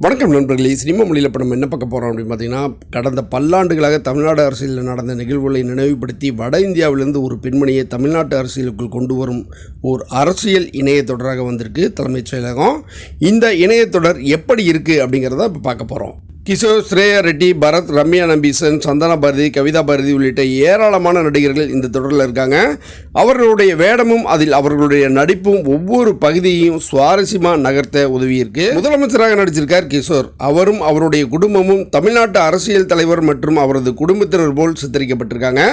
வணக்கம் நண்பர்களே சினிமா மொழியில் இப்போ நம்ம என்ன பார்க்க போகிறோம் அப்படின்னு பார்த்தீங்கன்னா கடந்த பல்லாண்டுகளாக தமிழ்நாடு அரசியலில் நடந்த நிகழ்வுகளை நினைவுபடுத்தி வட இந்தியாவிலிருந்து ஒரு பெண்மணியை தமிழ்நாட்டு அரசியலுக்குள் கொண்டு வரும் ஒரு அரசியல் இணைய தொடராக வந்திருக்கு தலைமைச் செயலகம். இந்த இணையத்தொடர் எப்படி இருக்குது அப்படிங்கிறத இப்போ பார்க்க போகிறோம் கிஷோர் ஸ்ரேயா ரெட்டி பரத் ரம்யா நம்பீசன் சந்தனா பாரதி கவிதா பாரதி உள்ளிட்ட ஏராளமான நடிகர்கள் இந்த தொடரில் இருக்காங்க. அவர்களுடைய வேடமும் அதில் அவர்களுடைய நடிப்பும் ஒவ்வொரு பகுதியையும் சுவாரஸ்யமாக நகர்த்த உதவியிருக்கு. முதலமைச்சராக நடிச்சிருக்கார் கிஷோர். அவரும் அவருடைய குடும்பமும் தமிழ்நாட்டு அரசியல் தலைவர் மற்றும் அவரது குடும்பத்தினர் போல் சித்தரிக்கப்பட்டிருக்காங்க.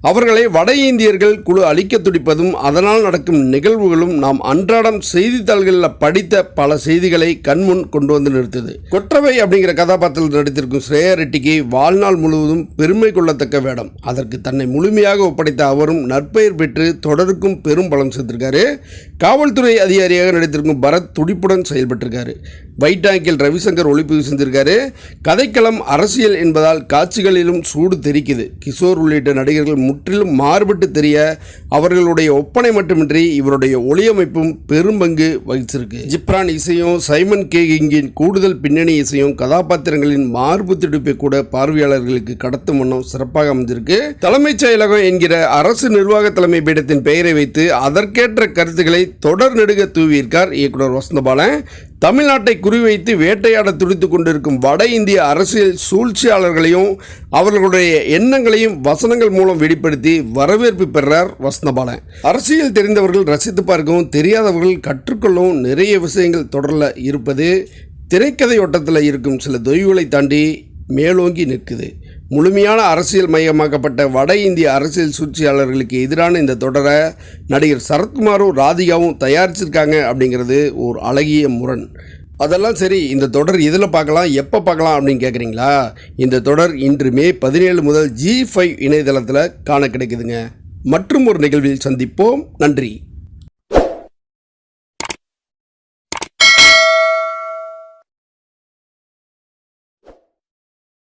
அவர்களை வட இந்தியர்கள் குழு அழிக்க துடிப்பதும் அதனால் நடக்கும் நிகழ்வுகளும் நாம் அன்றாடம் செய்தித்தாள்களில் படித்த பல செய்திகளை கண்முன் கொண்டு வந்து நிறுத்துது. கொற்றவை அப்படிங்கிற கதாபாத்திரம் படத்தில் நடித்திருக்கும் ஸ்ரேயா ரெட்டிக்கு வாழ்நாள் முழுவதும் பெருமை கொள்ளத்தக்க வேடம். அதற்கு தன்னை முழுமையாக ஒப்படைத்த அவரும் நற்பெயர் பெற்று தொடருக்கும் பெரும் பலம் சேர்த்திருக்காரு. காவல்துறை அதிகாரியாக நடித்திருக்கும் பரத் துடிப்புடன் செயல்பட்டிருக்காரு. வைட்டாங்கில் ரவிசங்கர் ஒளிப்பதிவு செஞ்சிருக்காரு. கதைக்களம் அரசியல் என்பதால் காட்சிகளிலும் சூடு தெரிக்குது. கிஷோர் உள்ளிட்ட நடிகர்கள் முற்றிலும் மாறுபட்டு தெரிய அவர்களுடைய ஒப்பனை மட்டுமின்றி இவருடைய ஒளியமைப்பும் பெரும்பங்கு வகிச்சிருக்கு. ஜிப்ரான் இசையும் சைமன் கேகிங்கின் கூடுதல் பின்னணி இசையும் அவர்களின் மார்பு துடிப்பை கூட பார்வையாளர்களுக்கு கடத்தும் வண்ணம் சிறப்பாக அமைஞ்சிருக்கு. தலைமைச் செயலகம் என்கிற அரசு நிர்வாக தலைமை பீடத்தின் பெயரை வைத்து அதற்கேற்ற கருத்துக்களை தொடர் நெடுக தூவியிருக்கார் இயக்குனர் வசந்தபாலன். தமிழ்நாட்டை குறிவைத்து வேட்டையாட துடித்துக் கொண்டிருக்கும் வட இந்திய அரசியல் சூழ்ச்சியாளர்களையும் அவர்களுடைய எண்ணங்களையும் வசனங்கள் மூலம் வெளிப்படுத்தி வரவேற்பு பெறார் வசந்தபாலன். அரசியல் தெரிந்தவர்கள் ரசித்து பார்க்கவும் தெரியாதவர்கள் கற்றுக்கொள்ளவும் நிறைய விஷயங்கள் தொடரில் இருப்பது திரைக்கதை ஓட்டத்தில் இருக்கும் சில தொய்வுகளை தாண்டி மேலோங்கி நிற்குது. முழுமையான அரசியல் மையமாக்கப்பட்ட வட இந்திய அரசியல் சூழ்ச்சியாளர்களுக்கு எதிரான இந்த தொடரை நடிகர் சரத்குமாரும் ராதிகாவும் தயாரிச்சிருக்காங்க அப்படிங்கிறது ஒரு அழகிய முரண். அதெல்லாம் சரி இந்த தொடர் இதில் பார்க்கலாம் எப்போ பார்க்கலாம் அப்படின்னு கேட்குறீங்களா இந்த தொடர் இன்று மே பதினேழு முதல் ஜி ஃபைவ் இணையதளத்தில் காண கிடைக்குதுங்க. மற்றும் ஒரு நிகழ்வில் சந்திப்போம். நன்றி.